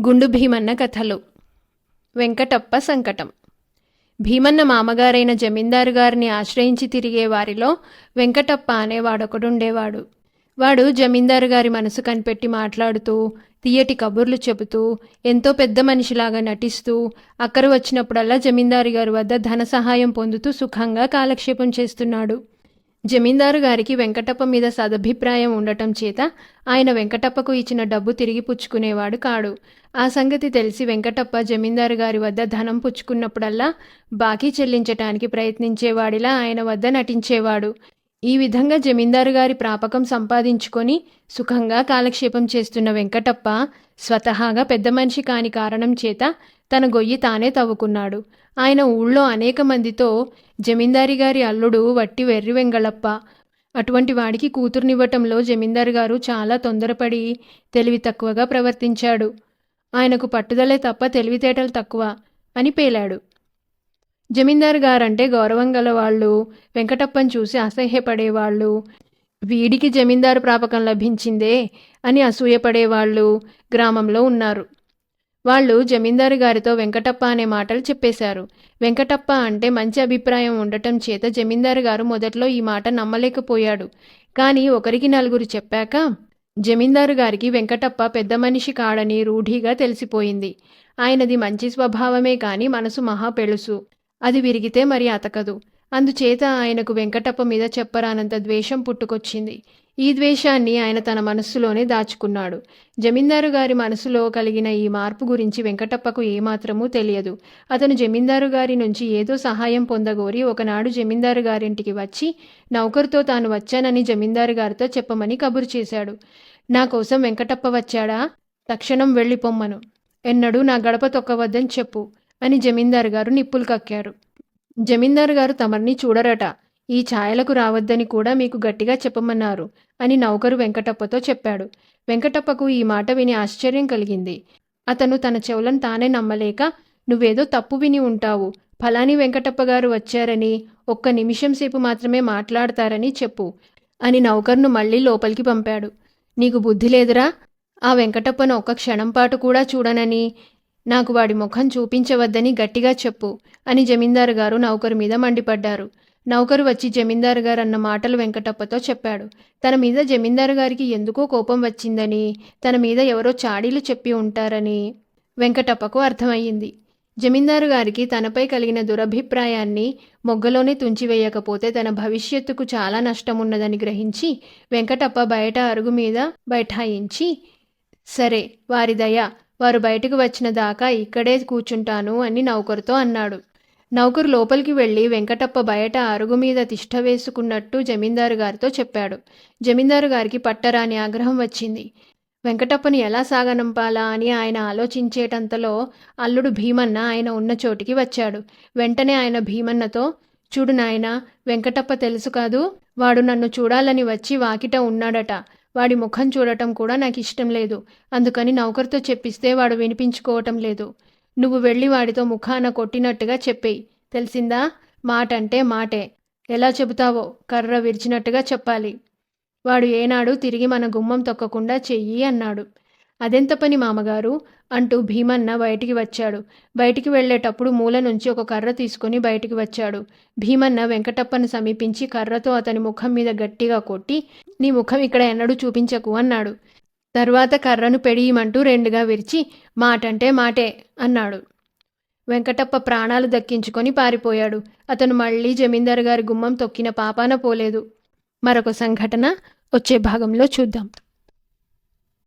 గుండు భీమన్న కథలు. వెంకటప్ప సంకటం. భీమన్న మామగారైన జమీందారు గారిని ఆశ్రయించి తిరిగే వారిలో వెంకటప్ప అనేవాడొకడుండేవాడు. వాడు జమీందారు గారి మనసు కనిపెట్టి మాట్లాడుతూ తీయటి కబుర్లు చెబుతూ ఎంతో పెద్ద మనిషిలాగా నటిస్తూ అక్కరు వచ్చినప్పుడల్లా జమీందారు గారి వద్ద ధన సహాయం పొందుతూ సుఖంగా కాలక్షేపం చేస్తున్నాడు. జమీందారు గారికి వెంకటప్ప మీద సదభిప్రాయం ఉండటం చేత ఆయన వెంకటప్పకు ఇచ్చిన డబ్బు తిరిగి పుచ్చుకునేవాడు కాడు. ఆ సంగతి తెలిసి వెంకటప్ప జమీందారు గారి వద్ద ధనం పుచ్చుకున్నప్పుడల్లా బాకీ చెల్లించటానికి ప్రయత్నించేవాడిలా ఆయన వద్ద నటించేవాడు. ఈ విధంగా జమీందారు గారి ప్రాపకం సంపాదించుకొని సుఖంగా కాలక్షేపం చేస్తున్న వెంకటప్ప స్వతహాగా పెద్ద మనిషి కాని కారణం చేత తన గొయ్యి తానే తవ్వుకున్నాడు. ఆయన ఊళ్ళో అనేక మందితో జమీందారి గారి అల్లుడు వట్టి వెర్రి వెంగళప్ప. అటువంటి వాడికి కూతుర్నివ్వటంలో జమీందారు గారు చాలా తొందరపడి తెలివి తక్కువగా ప్రవర్తించాడు. ఆయనకు పట్టుదలే తప్ప తెలివితేటలు తక్కువ అని పేలాడు. జమీందారు గారంటే గౌరవం గల వాళ్ళు వెంకటప్పని చూసి అసహ్యపడేవాళ్ళు వీడికి జమీందారు ప్రాపకం లభించిందే అని అసూయపడేవాళ్ళు గ్రామంలో ఉన్నారు. వాళ్ళు జమీందారు గారితో వెంకటప్ప అనే మాటలు చెప్పేశారు. వెంకటప్ప అంటే మంచి అభిప్రాయం ఉండటం చేత జమీందారు గారు మొదట్లో ఈ మాట నమ్మలేకపోయాడు. కానీ ఒకరికి నలుగురు చెప్పాక జమీందారు గారికి వెంకటప్ప పెద్ద మనిషి కాడని రూఢీగా తెలిసిపోయింది. ఆయనది మంచి స్వభావమే కానీ మనసు మహా పెళుసు అది విరిగితే మరి అతకదు. అందుచేత ఆయనకు వెంకటప్ప మీద చెప్పరానంత ద్వేషం పుట్టుకొచ్చింది. ఈ ద్వేషాన్ని ఆయన తన మనస్సులోనే దాచుకున్నాడు. జమీందారు గారి మనసులో కలిగిన ఈ మార్పు గురించి వెంకటప్పకు ఏమాత్రమూ తెలియదు. అతను జమీందారు గారి నుంచి ఏదో సహాయం పొందగోరి ఒకనాడు జమీందారు గారింటికి వచ్చి నౌకరుతో తాను వచ్చానని జమీందారు గారితో చెప్పమని కబురు చేశాడు. నా కోసం వెంకటప్ప వచ్చాడా? తక్షణం వెళ్ళిపోమ్మను. ఎన్నడూ నా గడప తొక్కవద్దని చెప్పు అని జమీందారు గారు నిప్పులు కక్కారు. జమీందారు గారు తమర్ని చూడరట. ఈ ఛాయలకు రావద్దని కూడా మీకు గట్టిగా చెప్పమన్నారు అని నౌకరు వెంకటప్పతో చెప్పాడు. వెంకటప్పకు ఈ మాట విని ఆశ్చర్యం కలిగింది. అతను తన చెవులను తానే నమ్మలేక నువ్వేదో తప్పు విని ఉంటావు. ఫలాని వెంకటప్ప గారు వచ్చారని ఒక్క నిమిషం సేపు మాత్రమే మాట్లాడతారని చెప్పు అని నౌకర్ను మళ్ళీ లోపలికి పంపాడు. నీకు బుద్ధి లేదురా? ఆ వెంకటప్పను ఒక్క క్షణం పాటు కూడా చూడనని నాకు వాడి ముఖం చూపించవద్దని గట్టిగా చెప్పు అని జమీందారు గారు నౌకరు మీద మండిపడ్డారు. నౌకరు వచ్చి జమీందారు గారు అన్న మాటలు వెంకటప్పతో చెప్పాడు. తన మీద జమీందారు గారికి ఎందుకో కోపం వచ్చిందని తన మీద ఎవరో చాడీలు చెప్పి ఉంటారని వెంకటప్పకు అర్థమయ్యింది. జమీందారు గారికి తనపై కలిగిన దురభిప్రాయాన్ని మొగ్గలోనే తుంచివేయకపోతే తన భవిష్యత్తుకు చాలా నష్టమున్నదని గ్రహించి వెంకటప్ప బయట అరుగు మీద బైఠాయించి సరే వారి దయ వారు బయటకు వచ్చిన దాకా ఇక్కడే కూర్చుంటాను అని నౌకరుతో అన్నాడు. నౌకరు లోపలికి వెళ్ళి వెంకటప్ప బయట అరుగు మీద తిష్ట వేసుకున్నట్టు జమీందారు గారితో చెప్పాడు. జమీందారు గారికి పట్టరాని ఆగ్రహం వచ్చింది. వెంకటప్పని ఎలా సాగనంపాలా అని ఆయన ఆలోచించేటంతలో అల్లుడు భీమన్న ఆయన ఉన్న చోటికి వచ్చాడు. వెంటనే ఆయన భీమన్నతో చూడు నాయన వెంకటప్ప తెలుసు కాదు వాడు నన్ను చూడాలని వచ్చి వాకిట ఉన్నాడట. వాడి ముఖం చూడటం కూడా నాకు ఇష్టం లేదు. అందుకని నౌకర్తో చెప్పిస్తే వాడు వినిపించుకోవటం లేదు. నువ్వు వెళ్ళి వాడితో ముఖాన కొట్టినట్టుగా చెప్పేయి. తెలిసిందా? మాట అంటే మాటే. ఎలా చెబుతావో? కర్ర విరిచినట్టుగా చెప్పాలి. వాడు ఏనాడు తిరిగి మన గుమ్మం తొక్కకుండా చెయ్యి అన్నాడు. అదెంత పని మామగారు? అంటూ భీమన్న బయటికి వచ్చాడు. బయటికి వెళ్ళేటప్పుడు మూల నుంచి ఒక కర్ర తీసుకుని బయటికి వచ్చాడు. భీమన్న వెంకటప్పను సమీపించి కర్రతో అతని ముఖం మీద గట్టిగా కొట్టి నీ ముఖం ఇక్కడ ఎన్నడూ చూపించకు అన్నాడు. తర్వాత కర్రను పెడియమంటూ రెండుగా విరిచి మాటంటే మాటే అన్నాడు. వెంకటప్ప ప్రాణాలు దక్కించుకొని పారిపోయాడు. అతను మళ్ళీ జమీందారు గారి గుమ్మం తొక్కిన పాపాన పోలేదు. మరొక సంఘటన వచ్చే భాగంలో చూద్దాం.